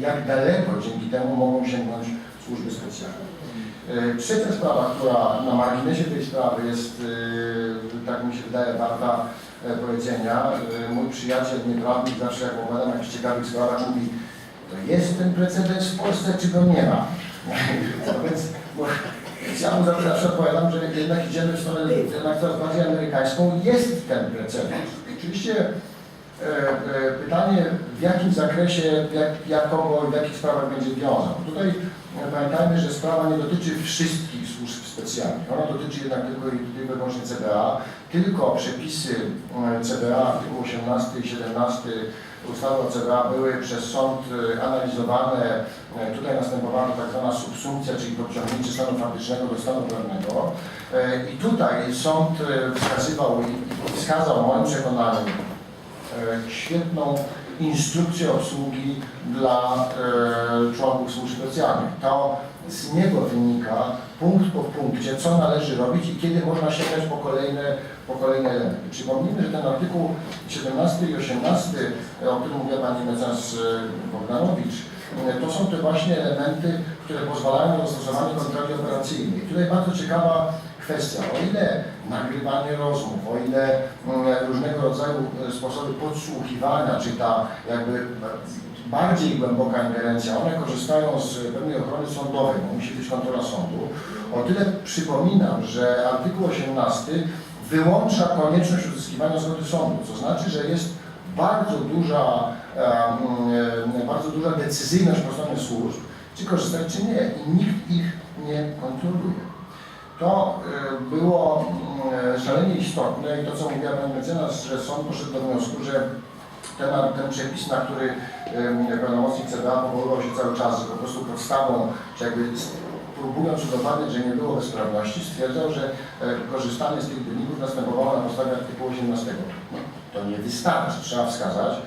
jak daleko dzięki temu mogą sięgnąć służby specjalne. E, Trzecia sprawa, która na marginesie tej sprawy jest, e, tak mi się wydaje, warta e, powiedzenia. Mój przyjaciel, nie prawnik, zawsze jak opowiadam o jakichś ciekawych sprawach, mówi, to jest ten precedens w Polsce, czy go nie ma? Więc ja mu zawsze, zawsze odpowiadam, że jednak idziemy w stronę jednak coraz bardziej amerykańską. Jest ten precedens. Oczywiście e, e, pytanie, w jakim zakresie, jak, jak i w jakich sprawach będzie wiązał. Tutaj e, pamiętajmy, że sprawa nie dotyczy wszystkich służb specjalnych. Ona dotyczy jednak tylko i wyłącznie CBA. Tylko przepisy e, CBA, artykuł 18 i 17 ustawy o CBA były przez sąd e, analizowane. Tutaj następowała tak zwana subsumpcja, czyli podciągnięcie stanu faktycznego do stanu prawnego. I tutaj sąd wskazywał i wskazał moim przekonaniu świetną instrukcję obsługi dla e, członków służb specjalnych. To z niego wynika punkt po punkcie, co należy robić i kiedy można sięgać po kolejne, po kolejne elementy. Przypomnijmy, że ten artykuł 17 i 18, e, o którym mówiła Pani mecenas e, Bogdanowicz, e, to są te właśnie elementy, które pozwalają na zastosowanie kontroli operacyjnej. Tutaj bardzo ciekawa kwestia, o ile nagrywanie rozmów, o ile mm, różnego rodzaju e, sposoby podsłuchiwania, czy ta jakby bardziej głęboka ingerencja, one korzystają z pewnej ochrony sądowej, bo musi być kontrola sądu, o tyle przypominam, że artykuł 18 wyłącza konieczność uzyskiwania zgody sądu, co znaczy, że jest bardzo duża, em, e, bardzo duża decyzyjność po stronie służb, czy korzystać, czy nie, i nikt ich nie kontroluje. To e, było mm, szalenie istotne i to, co mówiła Pani mecenas, że sąd poszedł do wniosku, że ten, ten przepis, na który em, pełnomocnik CBA powoływał się cały czas, po prostu podstawą, czy jakby próbując udowodnić, że nie było bezprawności, stwierdzał, że e, korzystanie z tych wyników następowało na podstawie artykułu 18. No, to nie wystarczy, trzeba wskazać, e,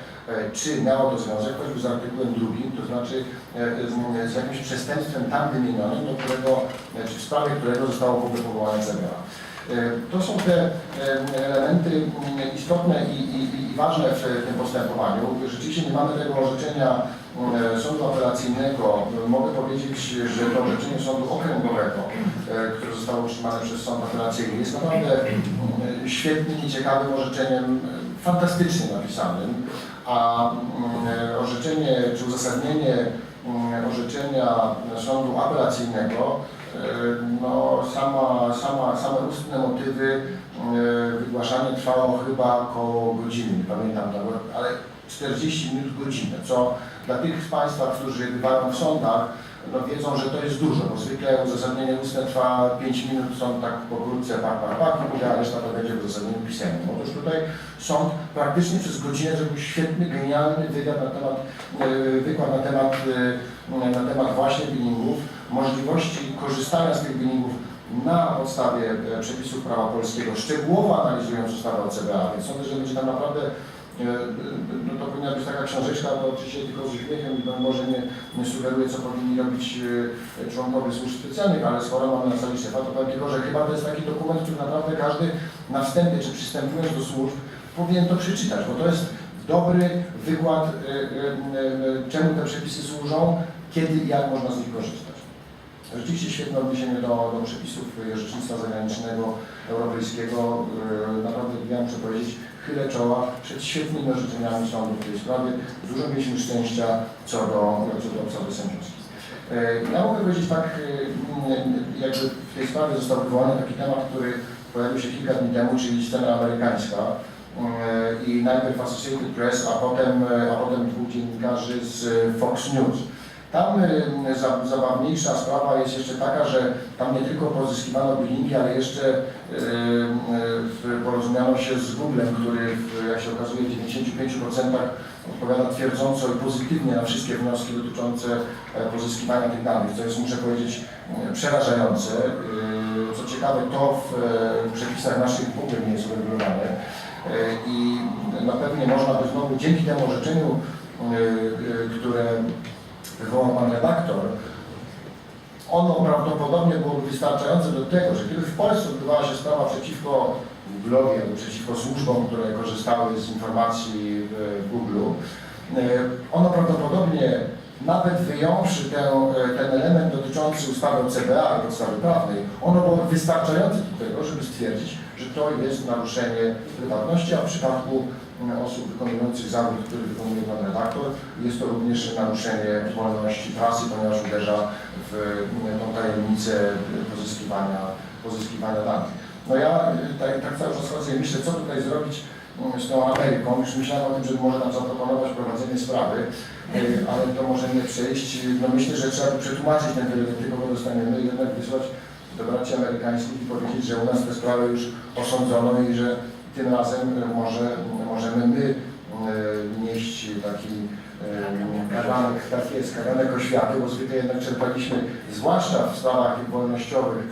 czy miało to związek choćby z artykułem drugim, to znaczy e, z, z jakimś przestępstwem tam wymienionym, do którego, e, czy w sprawie którego zostało powołane. E, To są te e, elementy mm, istotne i, i, i ważne w tym postępowaniu. Rzeczywiście nie mamy tego orzeczenia e, sądu apelacyjnego. Mogę powiedzieć, że to orzeczenie sądu okręgowego, e, które zostało utrzymane przez sąd apelacyjny, jest naprawdę mm, świetnym i ciekawym orzeczeniem, e, fantastycznie napisanym, a mm, orzeczenie czy uzasadnienie mm, orzeczenia sądu apelacyjnego E, No, sama, sama, same ustne motywy e, wygłaszanie trwało chyba około godziny, nie pamiętam tego, ale 40 minut godzinę, co dla tych z Państwa, którzy bywają w sądach, no wiedzą, że to jest dużo, bo zwykle uzasadnienie ustne trwa 5 minut, sąd tak pokrótce, pak, pak, pak, i mówi, a reszta to będzie w uzasadnieniu pisemnym. Otóż tutaj sąd praktycznie przez godzinę zrobił świetny, genialny wywiad na temat, e, wykład na temat, e, na temat właśnie binningów, możliwości korzystania z tych binningów na podstawie e, przepisów prawa polskiego, szczegółowo analizując ustawę o CBA, więc sądzę, że będzie tam naprawdę e, e, no to powinna być taka książeczka, to oczywiście tylko z uśmiechem pan może nie, nie sugeruje, co powinni robić e, członkowie służb specjalnych, ale skoro mamy na sali szefa, to powiem że chyba to jest taki dokument, który naprawdę każdy na wstępie, czy przystępując do służb, powinien to przeczytać, bo to jest dobry wykład, e, e, czemu te przepisy służą, kiedy i jak można z nich korzystać. Rzeczywiście świetne odniesienie do, do przepisów orzecznictwa zagranicznego, europejskiego. Naprawdę, ja muszę powiedzieć, chylę czoła przed świetnymi orzeczeniami sądu w tej sprawie. Dużo mieliśmy szczęścia co do, co do obsady sędziowskiej. Yy, Ja mogę powiedzieć tak, yy, jakby w tej sprawie został wywołany taki temat, który pojawił się kilka dni temu, czyli scena amerykańska. Yy, I najpierw Associated Press, a potem, a potem dwóch dziennikarzy z Fox News. Tam y, za- zabawniejsza sprawa jest jeszcze taka, że tam nie tylko pozyskiwano bilingi, ale jeszcze y, y, porozumiano się z Googlem, który jak się okazuje w 95% odpowiada twierdząco i pozytywnie na wszystkie wnioski dotyczące e, pozyskiwania tych danych, co jest muszę powiedzieć e, przerażające. Y, Co ciekawe to w e, przepisach naszych w nie jest uregulowane E, i no pewnie można by znowu dzięki temu orzeczeniu, które wywołał Pan redaktor, ono prawdopodobnie byłoby wystarczające do tego, że gdyby w Polsce odbywała się sprawa przeciwko Google'owi albo przeciwko służbom, które korzystały z informacji w w Google, e, ono prawdopodobnie nawet wyjąwszy e, ten element dotyczący ustawy CBA podstawy prawnej, ono było wystarczające do tego, żeby stwierdzić, że to jest naruszenie prywatności, a w przypadku osób wykonujących zawód, który wykonuje pan redaktor, jest to również naruszenie wolności prasy, ponieważ uderza w mm, tą tajemnicę pozyskiwania, pozyskiwania danych. No ja y, tak, tak cały czas chodzę i myślę, co tutaj zrobić mm, z tą Ameryką. Już myślałem o tym, że może nam zaproponować prowadzenie sprawy, y, ale to może nie przejść. No myślę, że trzeba by przetłumaczyć ten wieloletni, kogo dostaniemy i jednak wysłać do braci amerykańskich i powiedzieć, że u nas tę sprawę już osądzono i że tym razem może możemy my y, nieść taki y, kaganek, taki jest kaganek oświaty, bo zwykle jednak czerpaliśmy, zwłaszcza w sprawach wolnościowych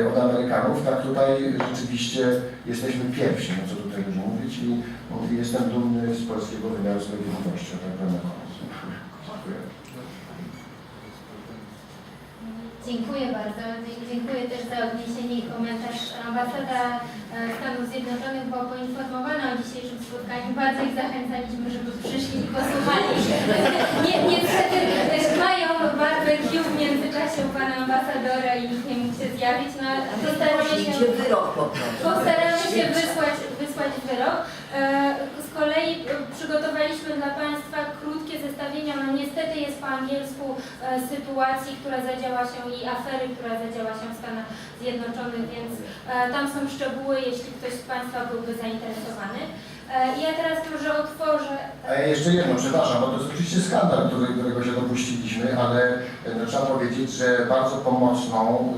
y, od Amerykanów, tak tutaj rzeczywiście jesteśmy pierwsi, no co tutaj dużo mówić i jestem dumny z polskiego wymiaru sprawiedliwości. Tak na koniec. Dziękuję. Dziękuję bardzo. Dziękuję też za odniesienie i komentarz. Ambasada e, Stanów Zjednoczonych była poinformowana o dzisiejszym spotkaniu. Bardzo ich zachęcaliśmy, żeby przyszli i posłuchali. Nie, niestety e, mają barbecue w międzyczasie u pana ambasadora i nikt nie mógł się zjawić. No, postaramy się... Postaramy się wysłać, wysłać wyrok. E, Z kolei e, przygotowaliśmy dla Państwa krótkie zestawienia. No niestety jest po angielsku e, sytuacji, która zadziała się i afery, która zadziała się w Stanach Zjednoczonych, więc e, tam są szczegóły, jeśli ktoś z Państwa byłby zainteresowany. E, Ja teraz może otworzę. Jeszcze jedno, przepraszam, bo to jest oczywiście skandal, który, którego się dopuściliśmy, ale no, trzeba powiedzieć, że bardzo pomocną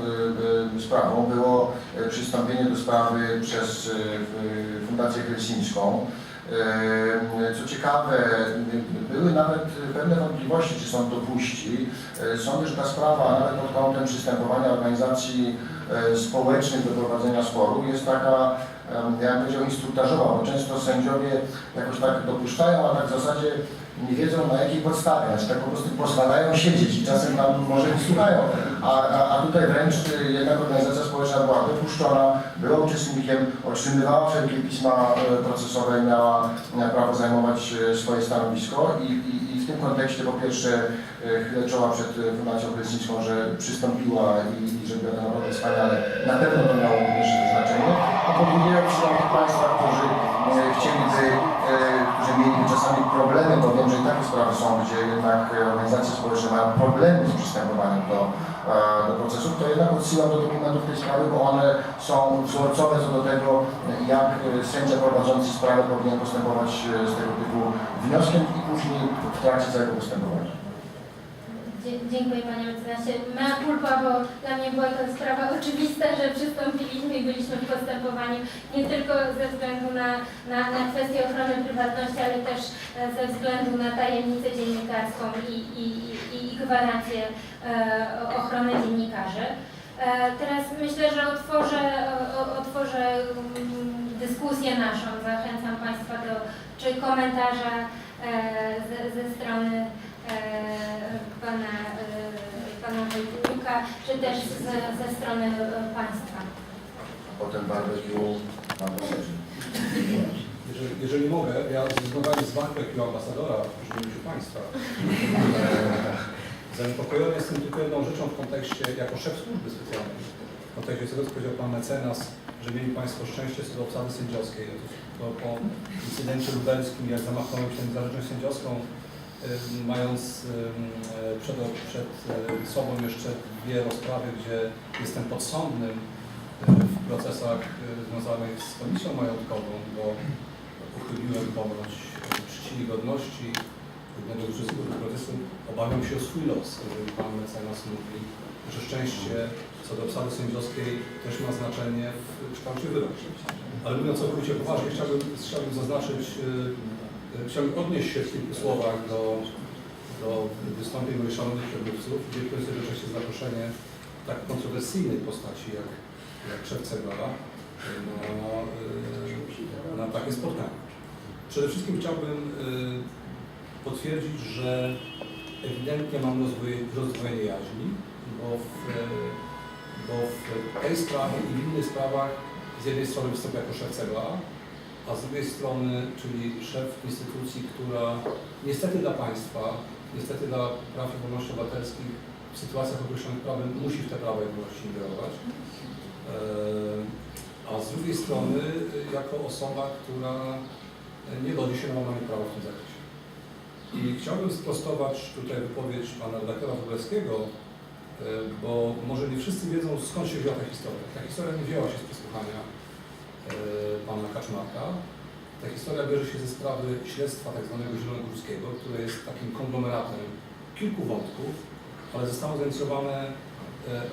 sprawą było przystąpienie do sprawy przez Fundację Helsińską. Co ciekawe, były nawet pewne wątpliwości, czy są dopuści. E, Sądzę, że ta sprawa, nawet pod kątem przystępowania organizacji e, społecznych do prowadzenia sporu, jest taka, em, ja bym powiedział, instruktażowa, bo często sędziowie jakoś tak dopuszczają, a tak w zasadzie nie wiedzą na jakiej podstawie, znaczy tak po prostu pozwalają siedzieć i czasem tam może nie słuchają. A, a, a tutaj wręcz y, jednak organizacja społeczna była dopuszczona, była uczestnikiem, otrzymywała wszelkie pisma e, procesowe miała miała prawo zajmować e, swoje stanowisko i, i, i w tym kontekście po pierwsze chylę czoła przed Fundacją Helsińską, że przystąpiła i, i że była to naprawdę wspaniale. Na pewno to miało również znaczenie. A po drugie tych Państwa, którzy chcieliby, którzy mieliby czasami problemy, bo wiem, że i takie sprawy są, gdzie jednak organizacje społeczne mają problemy z przystępowaniem do, do procesów, to jednak odsyłam do dokumentów tej sprawy, bo one są wzorcowe co do tego, jak e, sędzia prowadzący sprawę powinien postępować e, z tego typu wnioskiem i później w trakcie całego postępowania. Dziękuję Panie Mecenasie. Mea culpa, bo dla mnie była to sprawa oczywista, że przystąpiliśmy i byliśmy w postępowaniu nie tylko ze względu na, na, na kwestię ochrony prywatności, ale też e, ze względu na tajemnicę dziennikarską i, i, i, i gwarancję e, ochrony dziennikarzy. E, teraz myślę, że otworzę, otworzę mm, dyskusję naszą. Zachęcam Państwa do czy komentarza e, ze, ze strony pana, e, pana czy też ze, ze strony e, państwa. Potem barbecue mam procesie. Jeżeli, jeżeli mogę, ja zrezygnowałem z barbecue ambasadora w imieniu Państwa. Zaniepokojony jestem tylko jedną rzeczą w kontekście, jako szef służby specjalnej, w kontekście tego, co powiedział Pan mecenas, że mieli Państwo szczęście co do obsady sędziowskiej. Otóż po incydencie lubelskim, jak zamachnąłem się na niezależność sędziowską, mając y, przed, przed y, sobą jeszcze dwie rozprawy, gdzie jestem podsądnym y, w procesach związanych z komisją majątkową, bo uchyliłem ponoć czci godności jednego z uczestników procesu. Obawiam się o swój los, jeżeli Pan mecenas mówi, że szczęście co do obsady sędziowskiej też ma znaczenie w kształcie wyroku. Ale mówiąc całkowicie poważnie, chciałbym, chciałbym zaznaczyć, chciałbym odnieść się w kilku słowach do, do wystąpień moich szanownych przedmówców, to jest jednocześnie zaproszenie tak kontrowersyjnej postaci jak, jak szef na, y, na takie spotkanie. Przede wszystkim chciałbym y, potwierdzić, że ewidentnie mam rozdwojenie jaźni, bo w, bo w tej sprawie i w innych sprawach z jednej strony występuję jako szef a z drugiej strony, czyli szef instytucji, która niestety dla Państwa niestety dla praw i wolności obywatelskich w sytuacjach określonych prawem musi w te prawa i wolności ingerować. E, A z drugiej strony jako osoba, która nie godzi się na łamanie prawa w tym zakresie. I chciałbym sprostować tutaj wypowiedź pana redaktora Wróblewskiego, e, bo może nie wszyscy wiedzą skąd się wzięła ta historia. Ta historia nie wzięła się z przesłuchania pana Kaczmarka. Ta historia bierze się ze sprawy śledztwa tak zwanego zielonogórskiego, które jest takim konglomeratem kilku wątków, ale zostało zainicjowane e,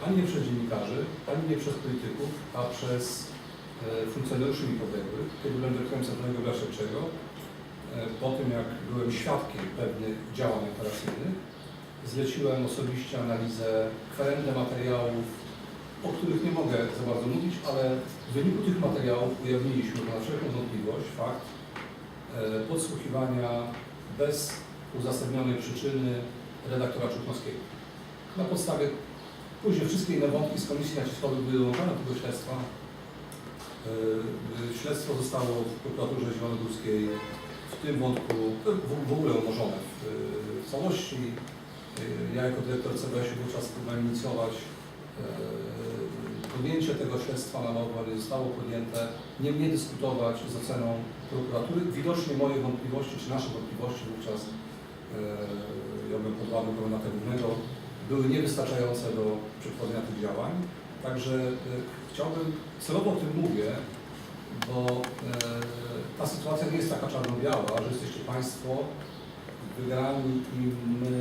ani nie przez dziennikarzy, ani nie przez polityków, a przez e, funkcjonariuszy mi podległych. Kiedy byłem dyrektorem Centralnego Biura e, po tym jak byłem świadkiem pewnych działań operacyjnych, zleciłem osobiście analizę kwerendę materiałów, o których nie mogę za bardzo mówić, ale w wyniku tych materiałów ujawniliśmy na wszelką wątpliwość fakt e, podsłuchiwania bez uzasadnionej przyczyny redaktora Czuknowskiego. Na podstawie później wszystkie inne wątki z komisji naciskowych były dołączone do tego śledztwa. E, Śledztwo zostało w prokuraturze zielonogórskiej w tym wątku w, ogóle umorzone w, całości. E, Ja jako dyrektor CBS wówczas próbowałem inicjować podjęcie tego śledztwa na nowo, zostało podjęte, nie, nie dyskutować z oceną prokuratury. Widocznie moje wątpliwości, czy nasze wątpliwości wówczas, e, ja bym podwładny komendanta głównego, były niewystarczające do przeprowadzenia tych działań. Także e, chciałbym, celowo o tym mówię, bo e, ta sytuacja nie jest taka czarno-biała, że jesteście Państwo wygrani i my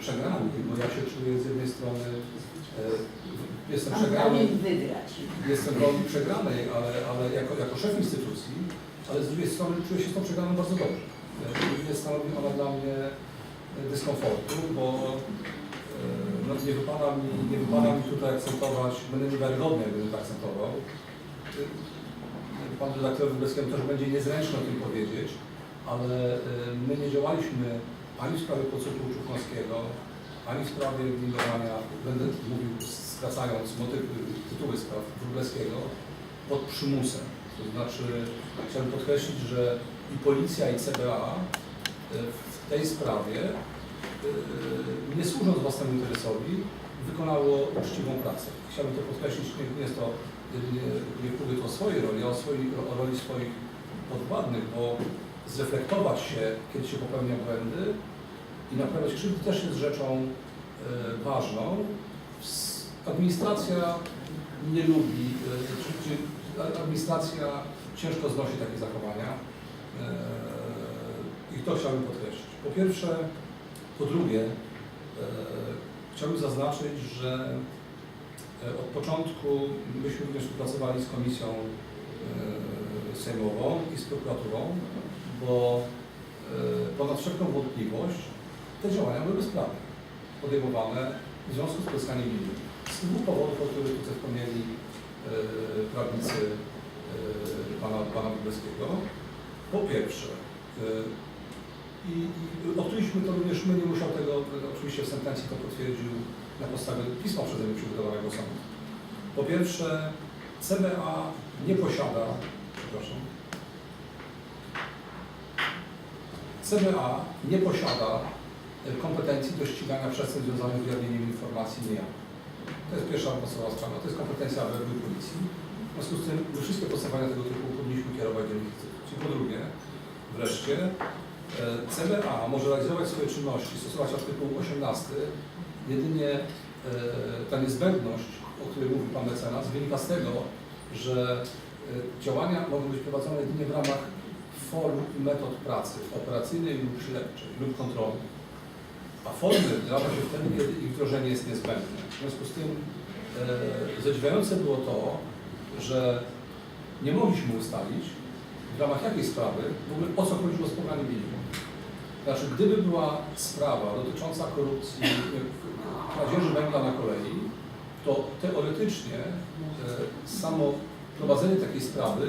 przegrani, bo ja się czuję z jednej strony, e, jestem przegrany, wygrać. jestem w roli przegranej, ale, ale jako, jako szef instytucji, ale z drugiej strony czuję się z tą przegraną bardzo dobrze. E, Nie stanowi ona dla mnie dyskomfortu, bo e, no, nie, wypada mi, nie wypada mi tutaj akcentować, będę niewiarygodny, jakbym to akcentował. E, Pan redaktor Wybreskiemu też będzie niezręczny o tym powiedzieć, ale e, my nie działaliśmy ani w sprawie podsłuchu Czukowskiego, ani w sprawie windowania, będę mówił skracając motyw, tytuły spraw Wróblewskiego, pod przymusem. To znaczy, chciałbym podkreślić, że i policja, i CBA e, w tej sprawie, e, nie służąc własnemu interesowi, wykonało uczciwą pracę. Chciałbym to podkreślić, nie, jest to, nie, nie to o swojej roli, a o, swojej, o roli swoich podwładnych, bo zreflektować się, kiedy się popełnia błędy i naprawiać krzywdy też jest rzeczą e, ważną. Administracja nie lubi, e, administracja ciężko znosi takie zachowania e, i to chciałbym podkreślić. Po pierwsze, po drugie, chciałbym zaznaczyć, że od początku myśmy również współpracowali z Komisją Sejmową i z prokuraturą, bo e, ponad wszelką wątpliwość te działania były bezprawne, podejmowane w związku z poskaniem winy. Z dwóch powodów, o których tutaj wspomnieli e, prawnicy e, pana, pana Wybleskiego. Po pierwsze, i, i odkryliśmy to również my, nie musiał tego, oczywiście w sentencji to potwierdził na podstawie pisma przeze mnie przygotowanego sądu. Po pierwsze, CBA nie posiada, przepraszam, CBA nie posiada e, kompetencji do ścigania przestępstw związanych z ujawnieniem informacji niejawnych. To jest pierwsza podstawowa sprawa, to jest kompetencja ABW policji. W związku z tym my wszystkie postępowania tego typu powinniśmy kierować do nich. I po drugie, wreszcie, e, CBA może realizować swoje czynności, stosować artykuł 18, jedynie e, ta niezbędność, o której mówił Pan mecenas, wynika z tego, że działania mogą być prowadzone jedynie w ramach form i metod pracy operacyjnej lub śledczej lub kontrolnej. A formy wdraża się wtedy, kiedy ich wdrożenie jest niezbędne. W związku z tym e, zadziwiające było to, że nie mogliśmy ustalić w ramach jakiej sprawy w ogóle o co chodziło z programem minimum. Znaczy, gdyby była sprawa dotycząca korupcji, e, kradzieży węgla na kolei, to teoretycznie e, samo prowadzenie takiej sprawy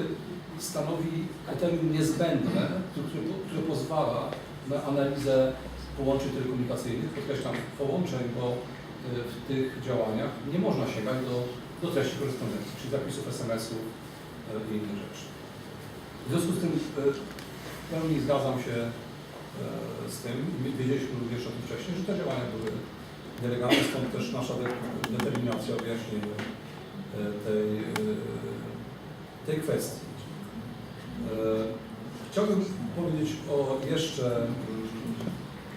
stanowi kryterium niezbędne, które, które pozwala na analizę połączeń telekomunikacyjnych, podkreślam połączeń, bo y, w tych działaniach nie można sięgać do, do treści korespondencji, czyli zapisów SMS-ów y, i innych rzeczy. W związku z tym y, w pełni zgadzam się z tym. My wiedzieliśmy również o tym wcześniej, że te działania były nielegalne, stąd też nasza de- determinacja w wyjaśnieniu e, tej, tej kwestii. E, Chciałbym powiedzieć o jeszcze mm,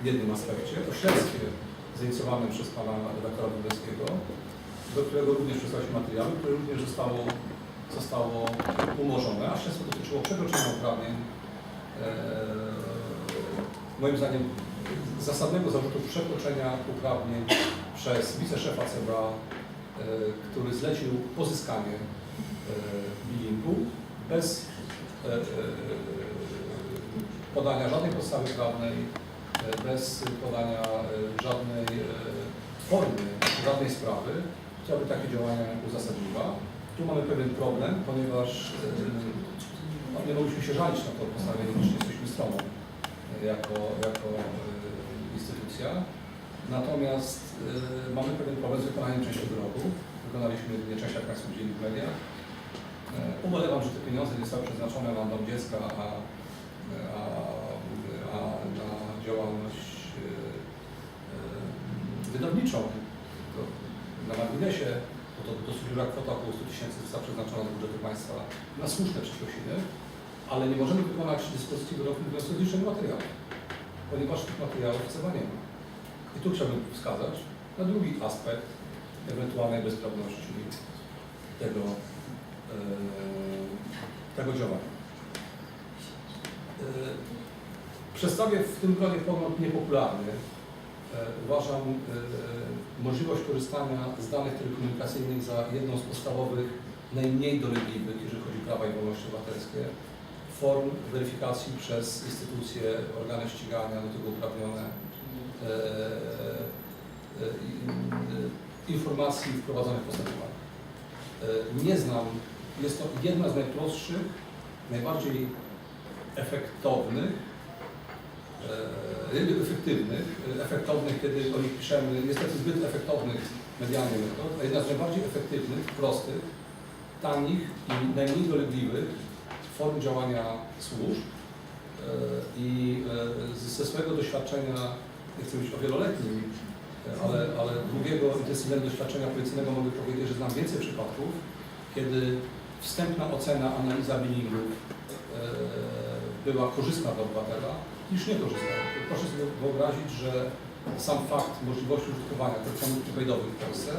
jednym aspekcie, o śledztwie zainicjowanym przez pana redaktora Wódeckiego, do którego również przesłaliśmy materiały, które również zostało, zostało umorzone, a śledztwo dotyczyło przekroczenia uprawnień, e, moim zdaniem zasadnego zarzutu przekroczenia uprawnień przez wiceszefa CBA, e, który zlecił pozyskanie bilingu bez podania żadnej podstawy prawnej, e, bez podania e, żadnej e, formy, żadnej sprawy, która by takie działania uzasadniła. Tu mamy pewien problem, ponieważ e, no, nie mogliśmy się żalić na to postawienie, gdyż jesteśmy stroną e, jako, jako e, instytucja. Natomiast e, mamy pewien problem z wykonaniem części wyroku. Wykonaliśmy jedynie część, jak Państwo w mediach. Ubolewam, że te pieniądze nie zostały przeznaczone na dom dziecka, a, a, a na działalność e, e, wydawniczą. To na marginesie, bo to dosyć duża kwota, około 100 tysięcy została przeznaczona z budżetu państwa na słuszne przeprosiny, ale nie możemy wykonać dyspozycji wyroku bez zniszczenia materiałów, ponieważ tych materiałów CEBA nie ma. I tu chciałbym wskazać na drugi aspekt ewentualnej bezprawności tego, tego działania. E, Przedstawię w tym gronie pogląd niepopularny. E, Uważam e, możliwość korzystania z danych telekomunikacyjnych za jedną z podstawowych, najmniej dolegliwych, jeżeli chodzi o prawa i wolności obywatelskie, form weryfikacji przez instytucje, organy ścigania do tego uprawnione, e, e, informacji wprowadzonych w postępowaniu. E, Nie znam, jest to jedna z najprostszych, najbardziej efektownych, e, efektywnych, e, efektownych, kiedy o nich piszemy, niestety zbyt efektownych medialnie metod, a jedna z najbardziej efektywnych, prostych, tanich i najmniej dolegliwych form działania służb E, i ze swojego doświadczenia, nie chcę mówić o wieloletnim, ale, ale długiego, intensywnego doświadczenia policyjnego mogę powiedzieć, że znam więcej przypadków, kiedy wstępna ocena, analiza billingów e, była korzystna dla obywatela niż niekorzystna. Proszę sobie wyobrazić, że sam fakt możliwości użytkowania telefonów prepaidowych w Polsce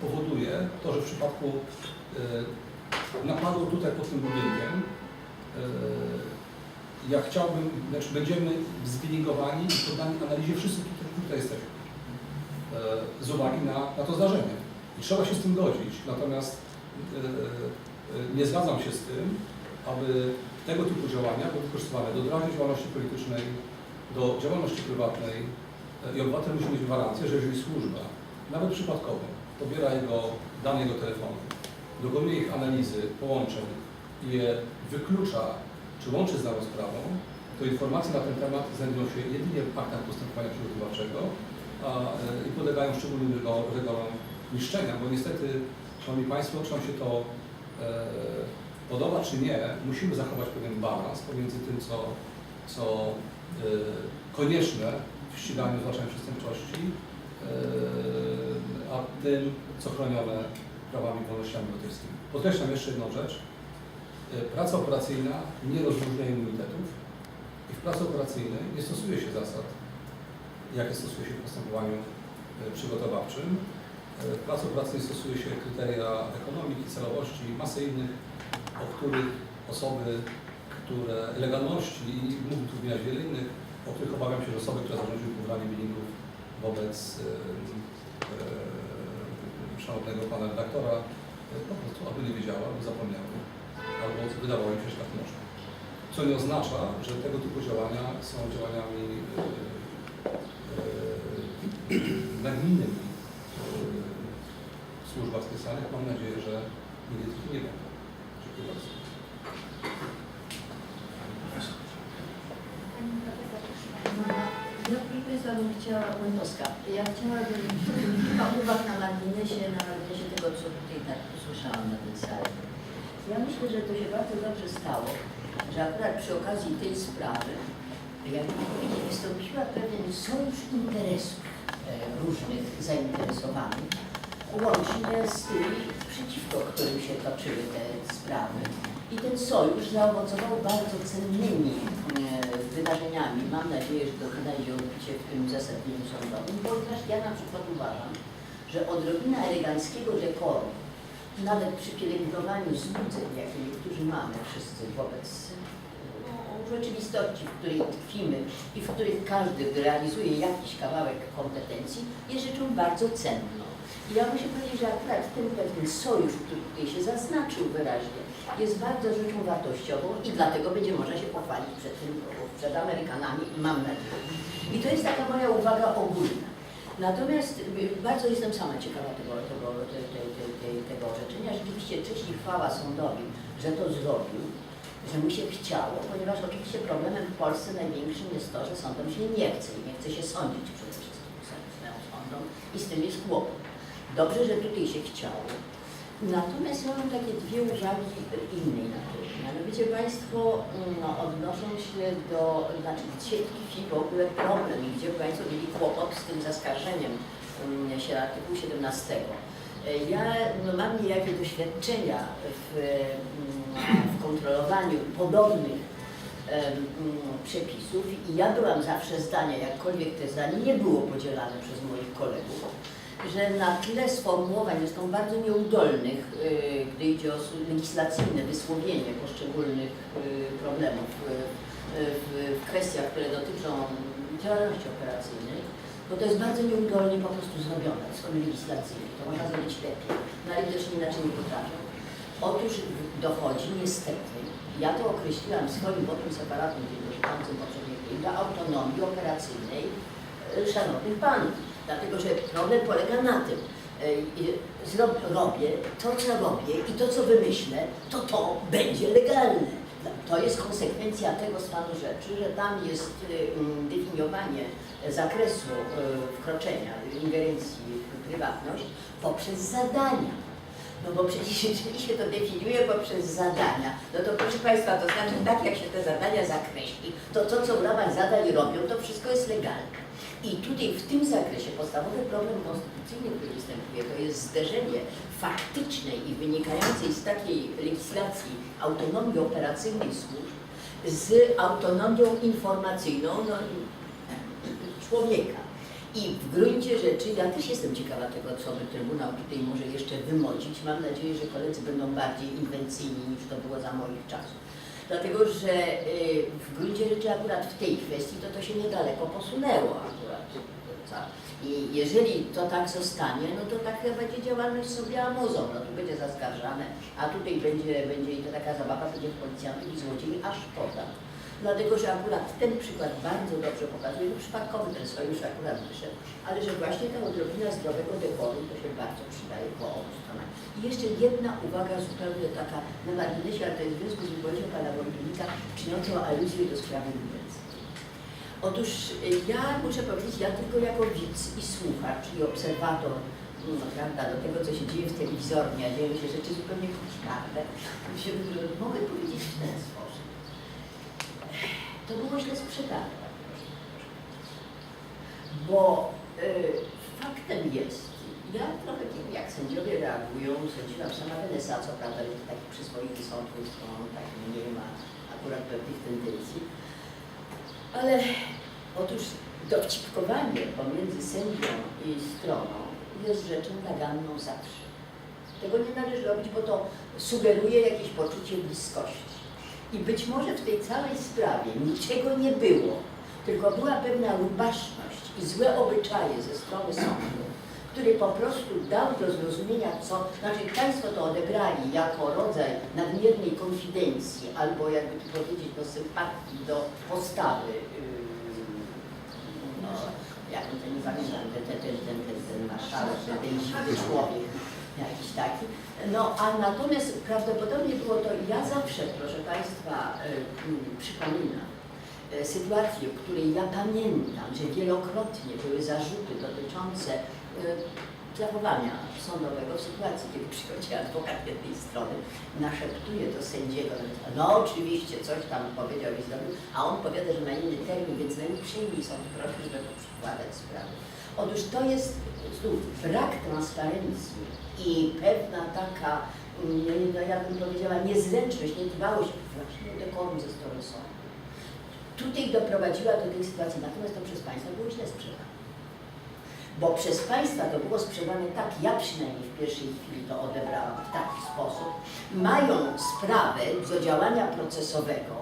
powoduje to, że w przypadku e, napadu tutaj pod tym budynkiem e, ja chciałbym, znaczy będziemy zbiligowani i poddani analizie wszyscy tutaj, tutaj jesteśmy z uwagi na, na to zdarzenie. I trzeba się z tym godzić. Natomiast nie zgadzam się z tym, aby tego typu działania były wykorzystywane do drażnienia działalności politycznej, do działalności prywatnej e, i obywatel musi mieć gwarancję, że jeżeli służba, nawet przypadkowo, pobiera jego dane jego telefonu, dokonuje ich analizy, połączeń i je wyklucza, czy łączy z daną sprawą, to informacje na ten temat znajdują się jedynie w aktach postępowania przygotowawczego e, i podlegają szczególnym rygo- rygorom niszczenia, bo niestety, Szanowni Państwo, czy się to podoba, czy nie, musimy zachować pewien balans pomiędzy tym, co, co e, konieczne w ściganiu zwalczania przestępczości, e, a tym, co chronione prawami i wolnościami obywatelskimi. Podkreślam jeszcze jedną rzecz. E, Praca operacyjna nie rozróżnia immunitetów i w pracy operacyjnej nie stosuje się zasad, jakie stosuje się w postępowaniu e, przygotowawczym. Operacyjnej stosuje się kryteria ekonomiki, celowości, masy innych, o których osoby, które legalności i mógłbym tu wymieniać wiele innych, o których obawiam się, że osoby, które zarządziły pobranie bilinków wobec e, e, szanownego pana redaktora, e, po prostu albo nie wiedziała, albo zapomniały, albo wydawało im się, że tak można. Co nie oznacza, że tego typu działania są działaniami e, e, nagminnymi e, w specjalnych. Mam nadzieję, że nigdy tych nie będą. Dziękuję bardzo. Pani profesor, No proszę Państwa, bym chciała, ja chciałabym kilka uwag na marginesie, na marginesie tego, co tutaj tak usłyszałam na tej sali. Ja myślę, że to się bardzo dobrze stało, że akurat przy okazji tej sprawy to powiedzieć, wystąpiła pewien sojusz interesów e, różnych zainteresowanych, łącznie z tymi przeciwko którym się toczyły te sprawy. I ten sojusz zaowocował bardzo cennymi e, wydarzeniami. Mam nadzieję, że to wynajdzie odbicie w tym uzasadnieniu sądowym, ponieważ ja na przykład uważam, że odrobina eleganckiego dekoru, nawet przy pielęgnowaniu złudzeń, jakie niektórzy mamy wszyscy wobec no, rzeczywistości, w której tkwimy i w której każdy realizuje jakiś kawałek kompetencji, jest rzeczą bardzo cenną. Ja muszę powiedzieć, że akurat ten pewien sojusz, który tutaj się zaznaczył wyraźnie, jest bardzo rzeczą wartościową i dlatego będzie można się pochwalić przed, tym, przed Amerykanami mam nadzieję. I to jest taka moja uwaga ogólna. Natomiast bardzo jestem sama ciekawa tego, tego, te- te- te- te- tego orzeczenia. Rzeczywiście cześć i chwała sądowi, że to zrobił, że mu się chciało, ponieważ oczywiście problemem w Polsce największym jest to, że sądom się nie chce i nie chce się sądzić przede wszystkim sądom i z tym jest kłopot. Dobrze, że tutaj się chciało. Natomiast ja mam takie dwie uwagi innej natury. Mianowicie Państwo no, odnoszą się do, znaczy gdzie tkwi w ogóle problem i gdzie Państwo mieli kłopot z tym zaskarżeniem mm, się artykułu 17. E, Ja no, mam niejakie doświadczenia w, mm, w kontrolowaniu podobnych mm, przepisów i ja byłam zawsze zdania, jakkolwiek te zdanie nie było podzielane przez moich kolegów, że na tle sformułowań, zresztą bardzo nieudolnych, y, gdy idzie o legislacyjne wysłowienie poszczególnych y, problemów y, w, kwestiach, które dotyczą działalności operacyjnej, bo to jest bardzo nieudolnie po prostu zrobione z strony legislacyjnej. To można zrobić lepiej, no ale też inaczej nie potrafią. Otóż dochodzi niestety, ja to określiłam w swoim votum separatnym dotyczącym poprzedniej do autonomii operacyjnej szanownych panów. Dlatego, że problem polega na tym, zro- robię to, co robię i to, co wymyślę, to to będzie legalne. To jest konsekwencja tego stanu rzeczy, że tam jest mm, definiowanie zakresu y, wkroczenia, ingerencji w prywatność poprzez zadania. No bo przecież jeżeli się to definiuje poprzez zadania, no to proszę Państwa, to znaczy tak jak się te zadania zakreśli, to to, co w ramach zadań robią, to wszystko jest legalne. I tutaj w tym zakresie podstawowy problem konstytucyjny, który występuje, to jest zderzenie faktycznej i wynikającej z takiej legislacji autonomii operacyjnej służb z autonomią informacyjną no, człowieka. I w gruncie rzeczy ja też jestem ciekawa tego, co by Trybunał tutaj może jeszcze wymodzić. Mam nadzieję, że koledzy będą bardziej inwencyjni niż to było za moich czasów. Dlatego, że y, w gruncie rzeczy akurat w tej kwestii to to się niedaleko posunęło akurat. I jeżeli to tak zostanie, no to tak chyba będzie działalność sobie amuzą. No tu będzie zaskarżane, a tutaj będzie, będzie to taka zabawa będzie policjantów i złodziei, aż szkoda. Dlatego, że akurat ten przykład bardzo dobrze pokazuje, że przypadkowy ten sojusz akurat wyszedł, ale że właśnie ta odrobina zdrowego dekoru to się bardzo przydaje po obu stronach. I jeszcze jedna uwaga zupełnie taka na marginesie, ale to jest w związku z wypowiedzią pana Wojtownika, czyniącą aluzję do sprawy Lubelskiej. Otóż y, ja muszę powiedzieć, ja tylko jako widz i słuchacz i obserwator no, prawda, do tego, co się dzieje w telewizorni, a dzieją się rzeczy zupełnie koszmarne, się, mogę powiedzieć w ten sposób. To było źle sprzedane. Bo y, faktem jest, ja trochę wiem, jak sędziowie reagują, sądziłam sama Wenesa, co prawda jest taki przyzwoity sąd, więc on tak nie ma akurat pewnych tendencji, ale otóż dowcipkowanie pomiędzy sędzią i stroną jest rzeczą naganną zawsze. Tego nie należy robić, bo to sugeruje jakieś poczucie bliskości. I być może w tej całej sprawie niczego nie było, tylko była pewna rubaszność i złe obyczaje ze strony sądu, który po prostu dał do zrozumienia, co, znaczy Państwo to odegrali jako rodzaj nadmiernej konfidencji, albo jakby tu powiedzieć, do sympatii, do postawy, yy, no, jak ten, nie pamiętam, ten, ten, ten, ten, ten, ten marszałek, ten, ten dziwny człowiek, jakiś taki. No a natomiast prawdopodobnie było to, ja zawsze, proszę Państwa, y, przypominam y, sytuację, w której ja pamiętam, że wielokrotnie były zarzuty dotyczące y, zachowania sądowego w sytuacji, kiedy przychodzi adwokat jednej strony, naszeptuje do sędziego, no oczywiście coś tam powiedział i zrobił, a on powiada, że ma inny termin, więc nie przyjmij sąd, proszę, żeby przykładać sprawy. Otóż to jest znów brak transparencji i pewna taka, mm, no ja bym powiedziała, niezręczność, niedbałość, właśnie dekorum ze strony sądu. Tutaj doprowadziła do tej sytuacji, natomiast to przez Państwa było źle sprzedane. Bo przez Państwa to było sprzedane tak, ja przynajmniej w pierwszej chwili to odebrałam w taki sposób, mają sprawę do działania procesowego,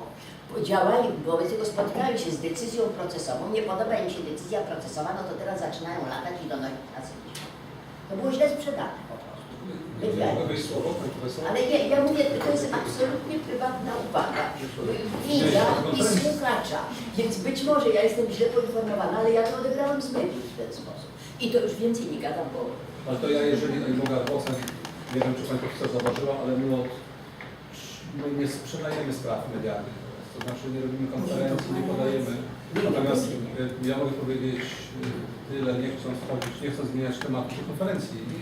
działali, wobec tego spotkają się z decyzją procesową, nie podoba im się decyzja procesowa, no to teraz zaczynają latać i donosić na sędziego. To było źle sprzedane po prostu. Ale nie, ja mówię, to jest absolutnie prywatna uwaga. Widza i słuchacza. Więc być może ja jestem źle poinformowana, ale ja to odebrałam z mediów w ten sposób. I to już więcej nie gadam, bo Ale to ja, jeżeli mogę adwokat, nie wiem, czy Pani Profesor zauważyła, ale my, od, my nie sprzedajemy spraw medialnych. To znaczy nie robimy konferencji, nie podajemy. Natomiast e, ja mogę powiedzieć e, tyle, nie chcąc wchodzić, nie chcąc zmieniać tematu tej konferencji. I,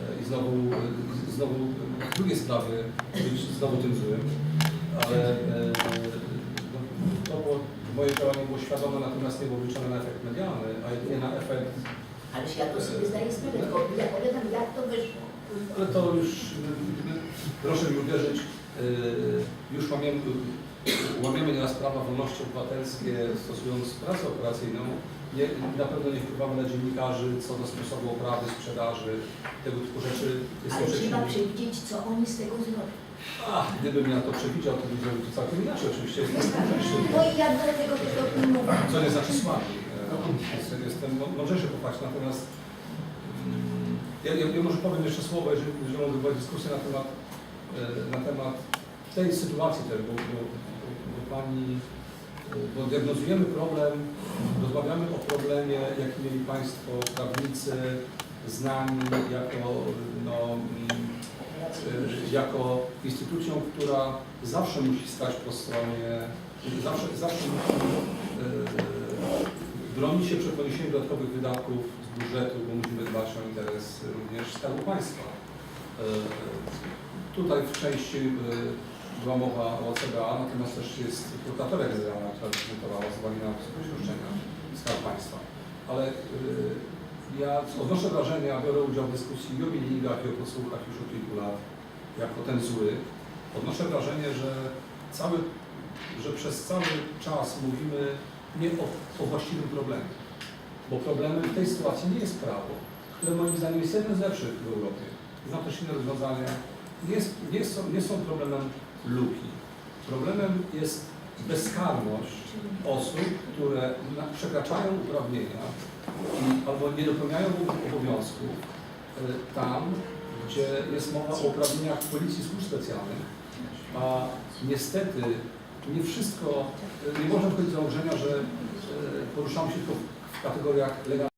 e, i znowu, znowu w drugiej sprawie być znowu tym złym, ale no, to było, moje działanie było świadome, natomiast nie było liczone na efekt medialny, a jedynie na efekt ależ ja to sobie zdaję sprawę, tylko ja powiadam, jak to wyszło. Ale to już, proszę mi uwierzyć, już łamiemy, łamiemy nieraz prawa wolności obywatelskie stosując pracę operacyjną. Nie, na pewno nie wpływamy na dziennikarzy co do sposobu oprawy, sprzedaży, tego typu rzeczy. Jest Ale trzeba przewidzieć, co oni z tego zrobią. A, gdybym ja to przewidział, to bym zrobił to całkiem inaczej oczywiście. No i ja dlatego tego nie mówię. Co nie znaczy słabiej. Jestem, mądrzejszy popatrz, natomiast mm, ja, ja, ja może powiem jeszcze słowo, jeżeli, jeżeli mogę była dyskusja na temat, e, na temat tej sytuacji też, bo, bo Pani, e, bo diagnozujemy problem, rozmawiamy o problemie, jaki mieli Państwo prawnicy, znani jako, no, e, jako instytucją, która zawsze musi stać po stronie, zawsze, zawsze musi e, bronić się przed poniesieniem dodatkowych wydatków z budżetu, bo musimy dbać o interes również Skarbu Państwa. E, Tutaj w części e, była mowa o CBA, natomiast też jest prokuratora generalna, która dyskutowała z uwagi na wysokość roszczenia Skarb Państwa. Ale e, ja odnoszę wrażenia, biorę udział w dyskusji i o bielingach, i o podsłuchach już od kilku lat, jako ten zły. Odnoszę wrażenie, że cały, że przez cały czas mówimy nie o, o właściwym problemie. Bo problemem w tej sytuacji nie jest prawo, które moim zdaniem jest jednym z lepszych w Europie. Zna też inne rozwiązania. Nie, jest, nie, są, nie są problemem luki. Problemem jest bezkarność osób, które przekraczają uprawnienia albo nie dopełniają obowiązków y, tam, gdzie jest mowa o uprawnieniach Policji Służb Specjalnych, a niestety nie wszystko, nie można z założenia, że e, poruszamy się tylko w kategoriach legalnych.